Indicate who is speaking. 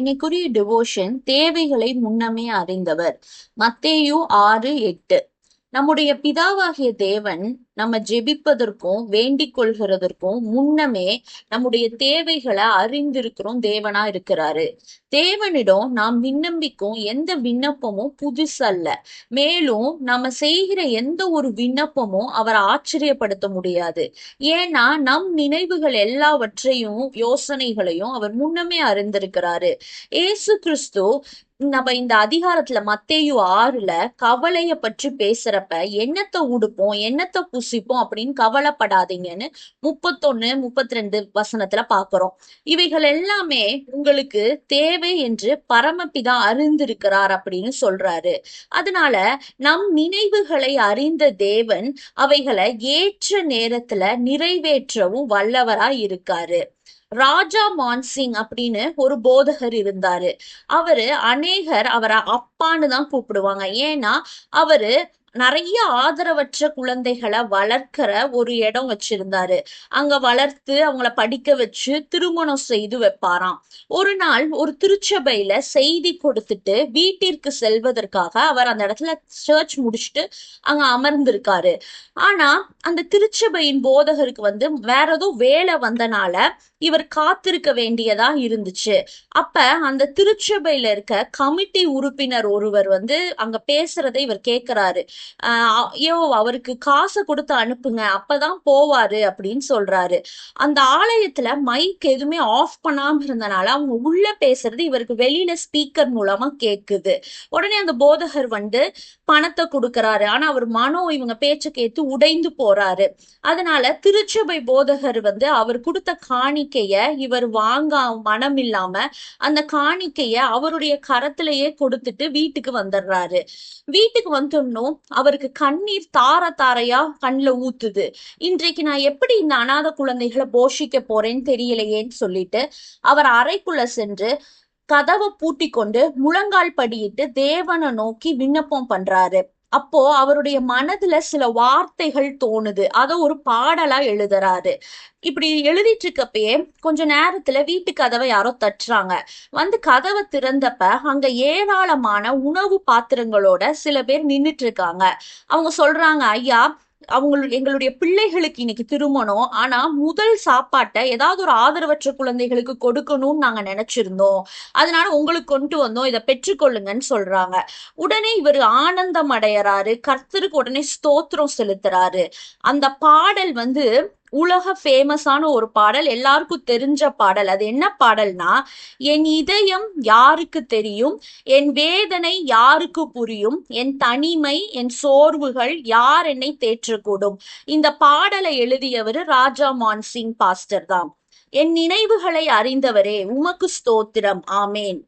Speaker 1: இன்னைக்குரிய devotion தேவைகளை முன்னமே அறிந்தவர். மத்தேயு ஆறு எட்டு. நம்முடைய பிதாவாகிய தேவன் நம்ம ஜெபிப்பதற்கும் வேண்டிக் கொள்கிறதற்கும் முன்னமே நம்முடைய தேவைகளை அறிந்திருக்கிறோம் தேவனா இருக்கிறாரு. தேவனிடம் நாம் விண்ணப்பிக்கும் எந்த விண்ணப்பமும் புதுசல்ல. மேலும் நம்ம செய்கிற எந்த ஒரு விண்ணப்பமும் அவரை ஆச்சரியப்படுத்த முடியாது. ஏன்னா நம் நினைவுகள் எல்லாவற்றையும் யோசனைகளையும் அவர் முன்னமே அறிந்திருக்கிறாரு. ஏசு கிறிஸ்து நம்ம இந்த அதிகாரத்துல மத்தேயு ஆறுல கவலைய பற்றி பேசுறப்ப என்னத்தை உடுப்போம் என்னத்தை புசிப்போம் அப்படின்னு கவலைப்படாதீங்கன்னு முப்பத்தொன்னு முப்பத்தி ரெண்டு வசனத்துல பாக்குறோம் இவைகள் எல்லாமே உங்களுக்கு தேவை என்று பரமபிதா அறிந்திருக்கிறார் அப்படின்னு சொல்றாரு. அதனால நம் நினைவுகளை அறிந்த தேவன் அவைகளை ஏற்ற நேரத்துல நிறைவேற்றவும் வல்லவரா இருக்காரு. ராஜா மான்சிங் அப்படின்னு ஒரு போதகர் இருந்தாரு. அவரு அநேகர் அவரை அப்பான்னு தான் கூப்பிடுவாங்க. ஏன்னா அவரு நிறைய ஆதரவற்ற குழந்தைகளை வளர்க்கிற ஒரு இடம் வச்சிருந்தாரு. அங்க வளர்த்து அவங்கள படிக்க வச்சு திருமணம் செய்து வைப்பாராம். ஒரு நாள் ஒரு திருச்சபையில செய்தி கொடுத்துட்டு வீட்டிற்கு செல்வதற்காக அவர் அந்த இடத்துல சர்ச் முடிச்சுட்டு அங்க அமர்ந்திருக்காரு. ஆனா அந்த திருச்சபையின் போதகருக்கு வந்து வேற ஏதோ வேலை வந்தனால இவர் காத்திருக்க வேண்டியதா இருந்துச்சு. அப்ப அந்த திருச்சபையில இருக்க கமிட்டி உறுப்பினர் ஒருவர் வந்து அங்க பேசுறதை இவர் கேக்குறாரு. ஐயோ அவருக்கு காசை கொடுத்து அனுப்புங்க அப்பதான் போவாரு அப்படின்னு சொல்றாரு. அந்த ஆலயத்துல மைக் எதுவுமே ஆஃப் பண்ணாம இருந்தனால அவங்க உள்ள பேசுறது இவருக்கு வெளியில ஸ்பீக்கர் மூலமா கேக்குது. உடனே அந்த போதகர் வந்து பணத்தை கொடுக்கறாரு. ஆனா அவர் மனம் இவங்க பேச்ச கேட்டு உடைந்து போறாரு. அதனால திருச்சபை போதகர் வந்து அவர் கொடுத்த காணிக்கைய இவர் வாங்க மனம் இல்லாம அந்த காணிக்கைய அவருடைய கரத்திலேயே கொடுத்துட்டு வீட்டுக்கு வந்துடுறாரு. வீட்டுக்கு வந்துடணும் அவருக்கு கண்ணீர் தார தாரையா கண்ணில் ஊத்துது. இன்றைக்கு நான் எப்படி இந்த அனாதை குழந்தைகளை போஷிக்க போறேன்னு தெரியலையேன்னு சொல்லிட்டு அவர் அறைக்குள்ள சென்று கதவை பூட்டி கொண்டு முழங்கால் படியிட்டு தேவனை நோக்கி விண்ணப்பம் பண்றாரு. அப்போ அவருடைய மனதுல சில வார்த்தைகள் தோணுது. அதை ஒரு பாடலா எழுதுறாரு. இப்படி எழுதிட்டு இருக்கப்பயே கொஞ்ச நேரத்துல வீட்டு கதவை யாரோ தட்டுறாங்க. வந்து கதவை திறந்தப்ப அங்க ஏராளமான உணவு பாத்திரங்களோட சில பேர் நின்றுட்டு இருக்காங்க அவங்க சொல்றாங்க ஐயா அவங்களுடைய எங்களுடைய பிள்ளைகளுக்கு இன்னைக்கு திருமணம். ஆனா முதல் சாப்பாட்டை ஏதாவது ஒரு ஆதரவற்ற குழந்தைகளுக்கு கொடுக்கணும்னு நாங்க நினைச்சிருந்தோம். அதனால உங்களுக்கு கொண்டு வந்தோம். இதை பெற்றுக்கொள்ளுங்கன்னு சொல்றாங்க. உடனே இவர் ஆனந்தம் அடையறாரு. கர்த்தருக்கு உடனே ஸ்தோத்திரம் செலுத்துறாரு. அந்த பாடல் வந்து உலக ஃபேமஸான ஒரு பாடல் எல்லாருக்கும் தெரிஞ்ச பாடல். அது என்ன பாடல்னா என் இதயம் யாருக்கு தெரியும்? என் வேதனை யாருக்கு புரியும்? என் தனிமை என் சோர்வுகள் யார் என்னை தேற்றக்கூடும்? இந்த பாடலை எழுதியவர் ராஜா மான்சிங் பாஸ்டர் தான். என் நினைவுகளை அறிந்தவரே உமக்கு ஸ்தோத்திரம். ஆமேன்.